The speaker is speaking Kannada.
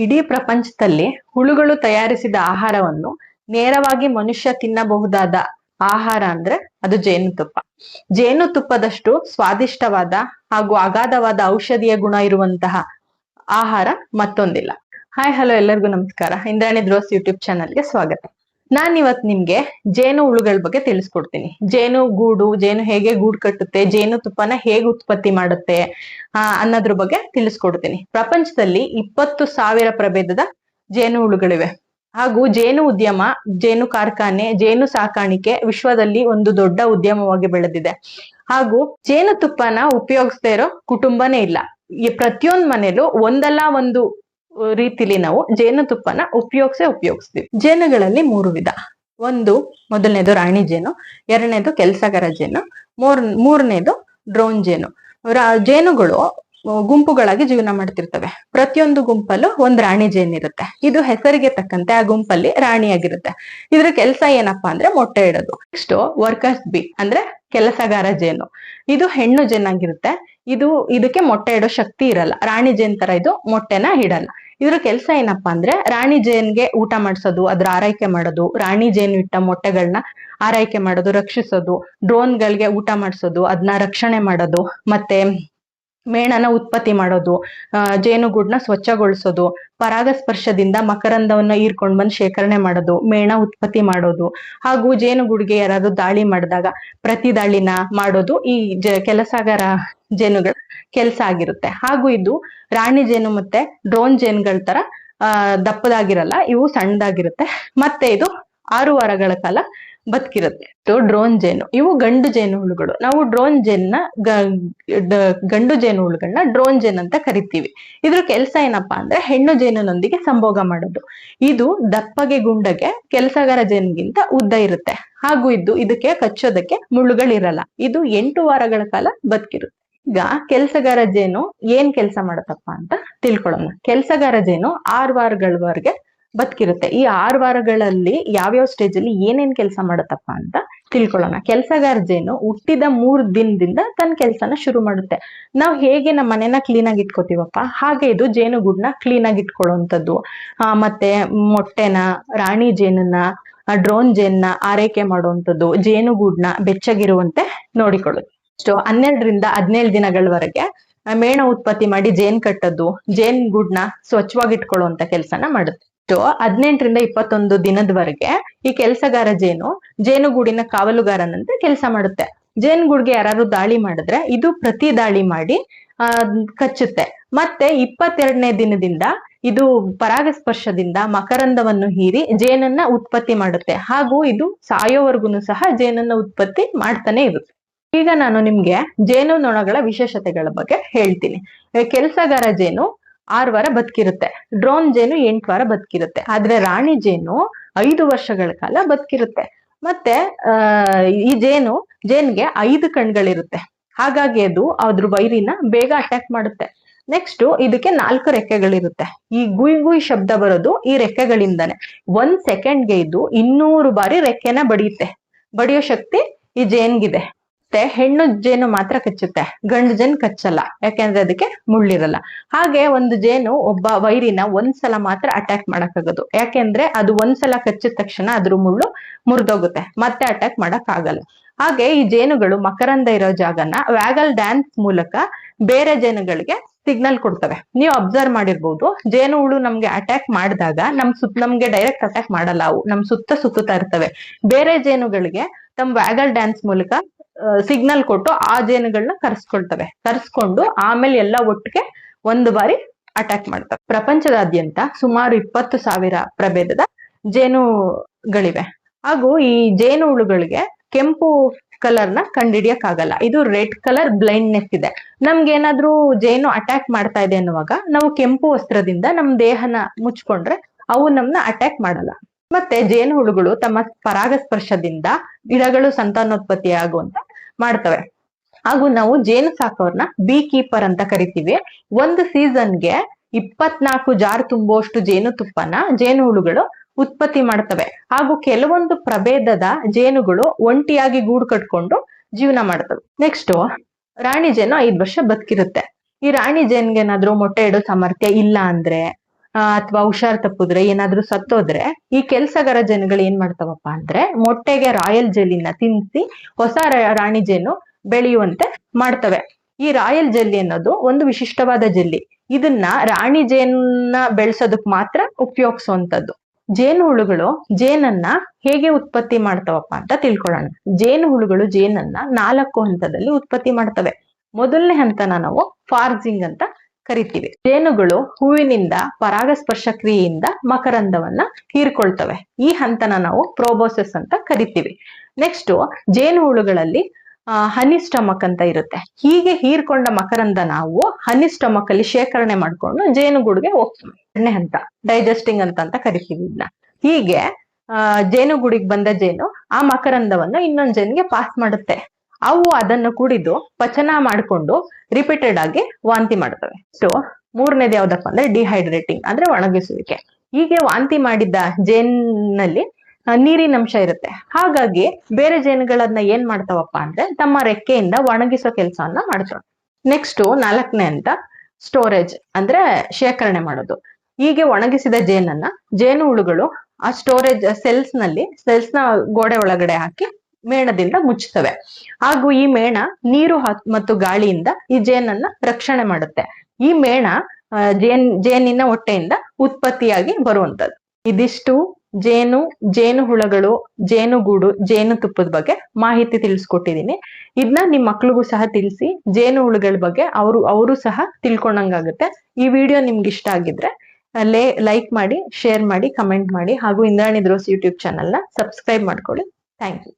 ಇಡೀ ಪ್ರಪಂಚದಲ್ಲಿ ಹುಳುಗಳು ತಯಾರಿಸಿದ ಆಹಾರವನ್ನು ನೇರವಾಗಿ ಮನುಷ್ಯ ತಿನ್ನಬಹುದಾದ ಆಹಾರ ಅಂದ್ರೆ ಅದು ಜೇನುತುಪ್ಪ. ಜೇನುತುಪ್ಪದಷ್ಟು ಸ್ವಾದಿಷ್ಟವಾದ ಹಾಗೂ ಅಗಾಧವಾದ ಔಷಧೀಯ ಗುಣ ಇರುವಂತಹ ಆಹಾರ ಮತ್ತೊಂದಿಲ್ಲ. ಹಾಯ್ ಹಲೋ ಎಲ್ಲರಿಗೂ ನಮಸ್ಕಾರ. ಇಂದ್ರಾಣಿ ದ್ರೋಸ್ ಯೂಟ್ಯೂಬ್ ಚಾನಲ್ಗೆ ಸ್ವಾಗತ. ನಾನ್ ಇವತ್ ನಿಮ್ಗೆ ಜೇನು ಹುಳುಗಳ ಬಗ್ಗೆ ತಿಳಿಸ್ಕೊಡ್ತೀನಿ. ಜೇನು ಗೂಡು, ಜೇನು ಹೇಗೆ ಗೂಡು ಕಟ್ಟುತ್ತೆ, ಜೇನು ತುಪ್ಪನ ಹೇಗೆ ಉತ್ಪತ್ತಿ ಮಾಡುತ್ತೆ, ಆ, ಅನ್ನೋದ್ರ ಬಗ್ಗೆ ತಿಳಿಸ್ಕೊಡ್ತೀನಿ. ಪ್ರಪಂಚದಲ್ಲಿ ಇಪ್ಪತ್ತು ಸಾವಿರ ಪ್ರಭೇದದ ಜೇನು ಹುಳುಗಳಿವೆ. ಹಾಗೂ ಜೇನು ಉದ್ಯಮ, ಜೇನು ಕಾರ್ಖಾನೆ, ಜೇನು ಸಾಕಾಣಿಕೆ ವಿಶ್ವದಲ್ಲಿ ಒಂದು ದೊಡ್ಡ ಉದ್ಯಮವಾಗಿ ಬೆಳೆದಿದೆ. ಹಾಗೂ ಜೇನು ತುಪ್ಪನ ಉಪಯೋಗಿಸ್ತಾ ಇರೋ ಕುಟುಂಬನೇ ಇಲ್ಲ. ಈ ಪ್ರತಿಯೊಂದ್ ಮನೇಲೂ ಒಂದಲ್ಲ ಒಂದು ರೀತಿಲಿ ನಾವು ಜೇನುತುಪ್ಪನ ಉಪಯೋಗಿಸೇ ಉಪಯೋಗಿಸ್ತೀವಿ. ಜೇನುಗಳಲ್ಲಿ ಮೂರು ವಿಧ. ಒಂದು, ಮೊದಲನೇದು ರಾಣಿ ಜೇನು, ಎರಡನೇದು ಕೆಲಸಗಾರ ಜೇನು, ಮೂರ್, ಮೂರನೇದು ಡ್ರೋನ್ ಜೇನು. ಜೇನುಗಳು ಗುಂಪುಗಳಾಗಿ ಜೀವನ ಮಾಡ್ತಿರ್ತವೆ. ಪ್ರತಿಯೊಂದು ಗುಂಪಲ್ಲೂ ಒಂದ್ ರಾಣಿ ಜೇನ್ ಇರುತ್ತೆ. ಇದು ಹೆಸರಿಗೆ ತಕ್ಕಂತೆ ಆ ಗುಂಪಲ್ಲಿ ರಾಣಿಯಾಗಿರುತ್ತೆ. ಇದ್ರ ಕೆಲಸ ಏನಪ್ಪಾ ಅಂದ್ರೆ ಮೊಟ್ಟೆ ಇಡೋದು. ನೆಕ್ಸ್ಟ್ ವರ್ಕರ್ಸ್ ಬಿ ಅಂದ್ರೆ ಕೆಲಸಗಾರ ಜೇನು. ಇದು ಹೆಣ್ಣು ಜೇನಾಗಿರುತ್ತೆ ಇದು ಇದಕ್ಕೆ ಮೊಟ್ಟೆ ಇಡೋ ಶಕ್ತಿ ಇರಲ್ಲ. ರಾಣಿ ಜೇನ್ ತರ ಇದು ಮೊಟ್ಟೆನ ಇಡಲ್ಲ. ಇದ್ರ ಕೆಲಸ ಏನಪ್ಪಾ ಅಂದ್ರೆ ರಾಣಿ ಜೇನ್ಗೆ ಊಟ ಮಾಡಿಸೋದು, ಅದ್ರ ಆರೈಕೆ ಮಾಡೋದು, ರಾಣಿ ಜೇನು ಇಟ್ಟ ಮೊಟ್ಟೆಗಳನ್ನ ಆರೈಕೆ ಮಾಡೋದು, ರಕ್ಷಿಸೋದು, ಡ್ರೋನ್ಗಳಿಗೆ ಊಟ ಮಾಡಿಸೋದು ಅದನ್ನ ರಕ್ಷಣೆ ಮಾಡೋದು, ಮತ್ತೆ ಮೇಣನ ಉತ್ಪತ್ತಿ ಮಾಡೋದು ಜೇನುಗೂಡ್ನ ಸ್ವಚ್ಛಗೊಳಿಸೋದು, ಪರಾಗಸ್ಪರ್ಶದಿಂದ ಮಕರಂದವನ್ನ ಹೀರ್ಕೊಂಡ್ ಬಂದು ಶೇಖರಣೆ ಮಾಡೋದು, ಮೇಣ ಉತ್ಪತ್ತಿ ಮಾಡೋದು, ಹಾಗೂ ಜೇನುಗೂಡಿಗೆ ಯಾರಾದ್ರೂ ದಾಳಿ ಮಾಡಿದಾಗ ಪ್ರತಿ ದಾಳಿನ ಮಾಡೋದು ಈ ಜ, ಕೆಲಸಗಾರ ಜೇನುಗಳ ಕೆಲಸ ಆಗಿರುತ್ತೆ. ಹಾಗೂ ಇದು ರಾಣಿ ಜೇನು ಮತ್ತೆ ಡ್ರೋನ್ ಜೇನುಗಳ ತರ, ಆ, ದಪ್ಪದಾಗಿರಲ್ಲ, ಇವು ಸಣ್ಣದಾಗಿರುತ್ತೆ. ಮತ್ತೆ ಇದು ಆರು ವಾರಗಳ ಕಾಲ ಬದುಕಿರುತ್ತೆ. ಡ್ರೋನ್ ಜೇನು. ಇವು ಗಂಡು ಜೇನು ಹುಳುಗಳು. ನಾವು ಡ್ರೋನ್ ಜೇನ್ನ ಗಂಡು ಜೇನು ಹುಳುಗಳನ್ನ ಡ್ರೋನ್ ಜೇನ್ ಅಂತ ಕರಿತೀವಿ. ಇದ್ರ ಕೆಲಸ ಏನಪ್ಪಾ ಅಂದ್ರೆ ಹೆಣ್ಣು ಜೇನಿನೊಂದಿಗೆ ಸಂಭೋಗ ಮಾಡೋದು. ಇದು ದಪ್ಪಗೆ ಗುಂಡಗೆ ಕೆಲಸಗಾರ ಜೇನ್ಗಿಂತ ಉದ್ದ ಇರುತ್ತೆ. ಹಾಗೂ ಇದ್ದು ಇದಕ್ಕೆ ಕಚ್ಚೋದಕ್ಕೆ ಮುಳ್ಳುಗಳಿರಲ್ಲ. ಇದು ಎಂಟು ವಾರಗಳ ಕಾಲ ಬದುಕಿರುತ್ತೆ. ಈಗ ಕೆಲಸಗಾರ ಜೇನು ಏನ್ ಕೆಲಸ ಮಾಡತ್ತಪ್ಪ ಅಂತ ತಿಳ್ಕೊಳ್ಳೋಣ ಕೆಲಸಗಾರ ಜೇನು ಆರು ವಾರಗಳವರೆಗೆ ಬದುಕಿರುತ್ತೆ. ಈ ಆರು ವಾರಗಳಲ್ಲಿ ಯಾವ್ಯಾವ ಸ್ಟೇಜ್ ಅಲ್ಲಿ ಏನೇನ್ ಕೆಲಸ ಮಾಡುತ್ತಪ್ಪ ಅಂತ ತಿಳ್ಕೊಳ್ಳೋಣ. ಕೆಲಸಗಾರ ಜೇನು ಹುಟ್ಟಿದ ಮೂರ್ ದಿನದಿಂದ ತನ್ನ ಕೆಲಸನ ಶುರು ಮಾಡುತ್ತೆ. ನಾವು ಹೇಗೆ ನಮ್ಮ ಮನೆನ ಕ್ಲೀನ್ ಆಗಿ ಇಟ್ಕೋತೀವಪ್ಪ? ಹಾಗೆ ಇದು ಜೇನುಗೂಡ್ನ ಕ್ಲೀನ್ ಆಗಿ ಇಟ್ಕೊಳ್ಳುವಂಥದ್ದು ಮತ್ತೆ ಮೊಟ್ಟೆನ, ರಾಣಿ ಜೇನನ್ನ ಡ್ರೋನ್ ಜೇನ್ನ ಆರೈಕೆ ಮಾಡುವಂಥದ್ದು ಜೇನುಗೂಡ್ನ ಬೆಚ್ಚಗಿರುವಂತೆ ನೋಡಿಕೊಳ್ಳೋದು. ಸೊ ಹನ್ನೆರಡರಿಂದ ಹದಿನೇಳು ದಿನಗಳವರೆಗೆ ಮೇಣ ಉತ್ಪತ್ತಿ ಮಾಡಿ ಜೇನ್ ಕಟ್ಟೋದು ಜೇನ್ ಗೂಡ್ನ ಸ್ವಚ್ಛವಾಗಿ ಇಟ್ಕೊಳ್ಳುವಂತ ಕೆಲಸನ ಮಾಡುತ್ತೆ. ಹದಿನೆಂಟರಿಂದ ಇಪ್ಪತ್ತೊಂದು ದಿನದವರೆಗೆ ಈ ಕೆಲಸಗಾರ ಜೇನು, ಜೇನುಗೂಡಿನ ಕಾವಲುಗಾರನಂತೆ ಕೆಲಸ ಮಾಡುತ್ತೆ. ಜೇನುಗೂಡ್ಗೆ ಯಾರು ದಾಳಿ ಮಾಡಿದ್ರೆ ಇದು ಪ್ರತಿ ದಾಳಿ ಮಾಡಿ, ಆ, ಕಚ್ಚುತ್ತೆ. ಮತ್ತೆ ಇಪ್ಪತ್ತೆರಡನೇ ದಿನದಿಂದ ಇದು ಪರಾಗಸ್ಪರ್ಶದಿಂದ ಮಕರಂದವನ್ನು ಹೀರಿ ಜೇನನ್ನ ಉತ್ಪತ್ತಿ ಮಾಡುತ್ತೆ. ಹಾಗೂ ಇದು ಸಾಯೋವರೆಗೂ ಸಹ ಜೇನನ್ನ ಉತ್ಪತ್ತಿ ಮಾಡ್ತಾನೆ ಇರುತ್ತೆ. ಈಗ ನಾನು ನಿಮ್ಗೆ ಜೇನು ನೊಣಗಳ ವಿಶೇಷತೆಗಳ ಬಗ್ಗೆ ಹೇಳ್ತೀನಿ. ಕೆಲಸಗಾರ ಜೇನು ಆರು ವಾರ ಬದುಕಿರುತ್ತೆ. ಡ್ರೋನ್ ಜೇನು ಎಂಟು ವಾರ ಬದುಕಿರುತ್ತೆ. ಆದ್ರೆ ರಾಣಿ ಜೇನು ಐದು ವರ್ಷಗಳ ಕಾಲ ಬದುಕಿರುತ್ತೆ. ಮತ್ತೆ ಈ ಜೇನು, ಜೇನ್ಗೆ ಐದು ಕಣ್ಗಳಿರುತ್ತೆ. ಹಾಗಾಗಿ ಅದು ಅದ್ರ ವೈರಿನ ಬೇಗ ಅಟ್ಯಾಕ್ ಮಾಡುತ್ತೆ. ನೆಕ್ಸ್ಟ್ ಇದಕ್ಕೆ ನಾಲ್ಕು ರೆಕ್ಕೆಗಳಿರುತ್ತೆ. ಈ ಗುಯ್ ಗುಯ್ ಶಬ್ದ ಬರೋದು ಈ ರೆಕ್ಕೆಗಳಿಂದಾನೆ. ಒಂದ್ ಸೆಕೆಂಡ್ಗೆ ಇದು ಇನ್ನೂರು ಬಾರಿ ರೆಕ್ಕೆನ ಬಡಿಯುತ್ತೆ. ಬಡಿಯೋ ಶಕ್ತಿ ಈ ಜೇನ್ಗಿದೆ. ಮತ್ತೆ ಹೆಣ್ಣು ಜೇನು ಮಾತ್ರ ಕಚ್ಚುತ್ತೆ. ಗಂಡು ಜೇನು ಕಚ್ಚಲ್ಲ, ಯಾಕೆಂದ್ರೆ ಅದಕ್ಕೆ ಮುಳ್ಳಿರಲ್ಲ. ಹಾಗೆ ಒಂದು ಜೇನು ಒಬ್ಬ ವೈರಿನ ಒಂದ್ಸಲ ಮಾತ್ರ ಅಟ್ಯಾಕ್ ಮಾಡಕ್ಕಾಗೋದು. ಯಾಕೆಂದ್ರೆ ಅದು ಒಂದ್ಸಲ ಕಚ್ಚಿದ ತಕ್ಷಣ ಅದ್ರ ಮುಳ್ಳು ಮುರಿದೋಗುತ್ತೆ. ಮತ್ತೆ ಅಟ್ಯಾಕ್ ಮಾಡಕ್ ಆಗಲ್ಲ ಹಾಗೆ ಈ ಜೇನುಗಳು ಮಕರಂದ ಇರೋ ಜಾಗನ ವ್ಯಾಗಲ್ ಡ್ಯಾನ್ಸ್ ಮೂಲಕ ಬೇರೆ ಜೇನುಗಳಿಗೆ ಸಿಗ್ನಲ್ ಕೊಡ್ತವೆ. ನೀವು ಅಬ್ಸರ್ವ್ ಮಾಡಿರ್ಬೋದು, ಜೇನು ಹುಳು ನಮ್ಗೆ ಅಟ್ಯಾಕ್ ಮಾಡಿದಾಗ ನಮ್ ಸುತ್ತ, ನಮ್ಗೆ ಡೈರೆಕ್ಟ್ ಅಟ್ಯಾಕ್ ಮಾಡಲ್ಲ ಅವು. ನಮ್ ಸುತ್ತ ಸುತ್ತುತ್ತಾ ಇರ್ತವೆ. ಬೇರೆ ಜೇನುಗಳಿಗೆ ತಮ್ಮ ವ್ಯಾಗಲ್ ಡ್ಯಾನ್ಸ್ ಮೂಲಕ ಸಿಗ್ನಲ್ ಕೊಟ್ಟು ಆ ಜೇನುಗಳನ್ನ ಕರ್ಸ್ಕೊಳ್ತವೆ. ಕರ್ಸ್ಕೊಂಡು ಆಮೇಲೆ ಎಲ್ಲ ಒಟ್ಟಿಗೆ ಒಂದು ಬಾರಿ ಅಟ್ಯಾಕ್ ಮಾಡ್ತವೆ. ಪ್ರಪಂಚದಾದ್ಯಂತ ಸುಮಾರು ಇಪ್ಪತ್ತು ಸಾವಿರ ಪ್ರಭೇದದ ಜೇನುಗಳಿವೆ. ಹಾಗೂ ಈ ಜೇನು ಹುಳುಗಳಿಗೆ ಕೆಂಪು ಕಲರ್ನ ಕಂಡಿಡಿಯಕ್ಕಾಗಲ್ಲ. ಇದು ರೆಡ್ ಕಲರ್ ಬ್ಲೈಂಡ್ನೆಸ್ ಇದೆ. ನಮ್ಗೆ ಏನಾದ್ರೂ ಜೇನು ಅಟ್ಯಾಕ್ ಮಾಡ್ತಾ ಇದೆ ಅನ್ನುವಾಗ ನಾವು ಕೆಂಪು ವಸ್ತ್ರದಿಂದ ನಮ್ ದೇಹನ ಮುಚ್ಕೊಂಡ್ರೆ ಅವು ನಮ್ನ ಅಟ್ಯಾಕ್ ಮಾಡಲ್ಲ. ಮತ್ತೆ ಜೇನು ಹುಳುಗಳು ತಮ್ಮ ಪರಾಗಸ್ಪರ್ಶದಿಂದ ಗಿಡಗಳು ಸಂತಾನೋತ್ಪತ್ತಿ ಆಗುವಂತ ಮಾಡ್ತವೆ. ಹಾಗೂ ನಾವು ಜೇನು ಸಾಕೋರ್ನ ಬೀ ಕೀಪರ್ ಅಂತ ಕರಿತೀವಿ. ಒಂದು ಸೀಸನ್ಗೆ ಇಪ್ಪತ್ನಾಲ್ಕು ಜಾರ್ ತುಂಬುವಷ್ಟು ಜೇನುತುಪ್ಪನ ಜೇನು ಹುಳುಗಳು ಉತ್ಪತ್ತಿ ಮಾಡ್ತವೆ. ಹಾಗೂ ಕೆಲವೊಂದು ಪ್ರಭೇದದ ಜೇನುಗಳು ಒಂಟಿಯಾಗಿ ಗೂಡು ಕಟ್ಕೊಂಡು ಜೀವನ ಮಾಡ್ತವೆ. ನೆಕ್ಸ್ಟ್ ರಾಣಿ ಜೇನು ಐದು ವರ್ಷ ಬದುಕಿರುತ್ತೆ. ಈ ರಾಣಿ ಜೇನ್ಗೆ ಏನಾದ್ರೂ ಮೊಟ್ಟೆ ಇಡೋ ಸಾಮರ್ಥ್ಯ ಇಲ್ಲ ಅಂದ್ರೆ ಅಥವಾ ಹುಷಾರ್ ತಪ್ಪಿದ್ರೆ, ಏನಾದ್ರೂ ಸತ್ತೋದ್ರೆ, ಈ ಕೆಲ್ಸಗಾರ ಜನಗಳು ಏನ್ ಮಾಡ್ತಾವಪ್ಪ ಅಂದ್ರೆ, ಮೊಟ್ಟೆಗೆ ರಾಯಲ್ ಜೆಲ್ಲಿನ ತಿನ್ಸಿ ಹೊಸ ರಾಣಿ ಜೇನು ಬೆಳೆಯುವಂತೆ ಮಾಡ್ತವೆ. ಈ ರಾಯಲ್ ಜೆಲ್ಲಿ ಅನ್ನೋದು ಒಂದು ವಿಶಿಷ್ಟವಾದ ಜೆಲ್ಲಿ. ಇದನ್ನ ರಾಣಿ ಜೇನ ಬೆಳೆಸೋದಕ್ ಮಾತ್ರ ಉಪಯೋಗಿಸುವಂತದ್ದು ಜೇನು ಹುಳುಗಳು ಜೇನನ್ನ ಹೇಗೆ ಉತ್ಪತ್ತಿ ಮಾಡ್ತಾವಪ್ಪ ಅಂತ ತಿಳ್ಕೊಳ್ಳೋಣ. ಜೇನು ಹುಳುಗಳು ಜೇನನ್ನ ನಾಲ್ಕು ಹಂತದಲ್ಲಿ ಉತ್ಪತ್ತಿ ಮಾಡ್ತವೆ. ಮೊದಲನೇ ಹಂತನ ನಾವು ಫಾರ್ಜಿಂಗ್ ಅಂತ ಕರಿತೀವಿ. ಜೇನುಗಳು ಹೂವಿನಿಂದ ಪರಾಗಸ್ಪರ್ಶ ಕ್ರಿಯೆಯಿಂದ ಮಕರಂದವನ್ನ ಹೀರ್ಕೊಳ್ತವೆ. ಈ ಹಂತನ ನಾವು ಪ್ರೋಬೋಸಸ್ ಅಂತ ಕರಿತೀವಿ. ನೆಕ್ಸ್ಟ್ ಜೇನು ಹುಳುಗಳಲ್ಲಿ ಹನಿ ಸ್ಟಮಕ್ ಅಂತ ಇರುತ್ತೆ. ಹೀಗೆ ಹೀರ್ಕೊಂಡ ಮಕರಂದ ನಾವು ಹನಿ ಸ್ಟಮಕ್ ಅಲ್ಲಿ ಶೇಖರಣೆ ಮಾಡ್ಕೊಂಡು ಜೇನುಗೂಡಿಗೆ ಹೋಗ್ತೀವಿ. ಹಂತ ಡೈಜೆಸ್ಟಿಂಗ್ ಅಂತ ಅಂತ ಕರಿತೀವಿ ಇದನ್ನ ಹೀಗೆ ಜೇನುಗೂಡಿಗೆ ಬಂದ ಜೇನು ಆ ಮಕರಂದವನ್ನು ಇನ್ನೊಂದ್ ಜೇನಿಗೆ ಪಾಸ್ ಮಾಡುತ್ತೆ. ಅವು ಅದನ್ನು ಕುಡಿದು ಪಚನ ಮಾಡಿಕೊಂಡು ರಿಪೀಟೆಡ್ ಆಗಿ ವಾಂತಿ ಮಾಡ್ತವೆ ಸೊ ಮೂರನೇದು ಯಾವ್ದಪ್ಪ ಅಂದ್ರೆ ಡಿಹೈಡ್ರೇಟಿಂಗ್ ಅಂದ್ರೆ ಒಣಗಿಸುವಿಕೆ. ಹೀಗೆ ವಾಂತಿ ಮಾಡಿದ್ದ ಜೇನಲ್ಲಿ ನೀರಿನ ಅಂಶ ಇರುತ್ತೆ. ಹಾಗಾಗಿ ಬೇರೆ ಜೇನುಗಳನ್ನ ಏನ್ ಮಾಡ್ತಾವಪ್ಪ ಅಂದ್ರೆ ತಮ್ಮ ರೆಕ್ಕೆಯಿಂದ ಒಣಗಿಸೋ ಕೆಲಸವನ್ನ ಮಾಡ್ತವೆ ನೆಕ್ಸ್ಟ್ ನಾಲ್ಕನೇ ಅಂತ ಸ್ಟೋರೇಜ್ ಅಂದ್ರೆ ಶೇಖರಣೆ ಮಾಡೋದು. ಹೀಗೆ ಒಣಗಿಸಿದ ಜೇನನ್ನ ಜೇನು ಹುಳುಗಳು ಆ ಸ್ಟೋರೇಜ್ ಸೆಲ್ಸ್ನಲ್ಲಿ ಸೆಲ್ಸ್ನ ಗೋಡೆ ಒಳಗಡೆ ಹಾಕಿ ಮೇಣದಿಂದ ಮುಚ್ಚುತ್ತವೆ. ಹಾಗೂ ಈ ಮೇಣ ನೀರು ಮತ್ತು ಗಾಳಿಯಿಂದ ಈ ಜೇನನ್ನ ರಕ್ಷಣೆ ಮಾಡುತ್ತೆ. ಈ ಮೇಣ ಜೇನ್, ಜೇನಿನ ಹೊಟ್ಟೆಯಿಂದ ಉತ್ಪತ್ತಿಯಾಗಿ ಬರುವಂತದ್ದು ಇದಿಷ್ಟು ಜೇನು ಜೇನು ಹುಳಗಳು ಜೇನುಗೂಡು ಜೇನು ತುಪ್ಪದ ಬಗ್ಗೆ ಮಾಹಿತಿ ತಿಳಿಸ್ಕೊಟ್ಟಿದ್ದೀನಿ. ಇದನ್ನ ನಿಮ್ಮ ಮಕ್ಳಿಗೂ ಸಹ ತಿಳಿಸಿ, ಜೇನು ಹುಳುಗಳ ಬಗ್ಗೆ ಅವರು ಅವರು ಸಹ ತಿಳ್ಕೊಂಡಂಗಾಗುತ್ತೆ. ಈ ವಿಡಿಯೋ ನಿಮ್ಗೆ ಇಷ್ಟ ಆಗಿದ್ರೆ ಲೇ, ಲೈಕ್ ಮಾಡಿ, ಶೇರ್ ಮಾಡಿ, ಕಮೆಂಟ್ ಮಾಡಿ, ಹಾಗೂ ಇಂದ್ರಾಣಿ ದ್ರೋಸ್ ಯೂಟ್ಯೂಬ್ ಚಾನಲ್ನ ಸಬ್ಸ್ಕ್ರೈಬ್ ಮಾಡ್ಕೊಳ್ಳಿ. Thank you.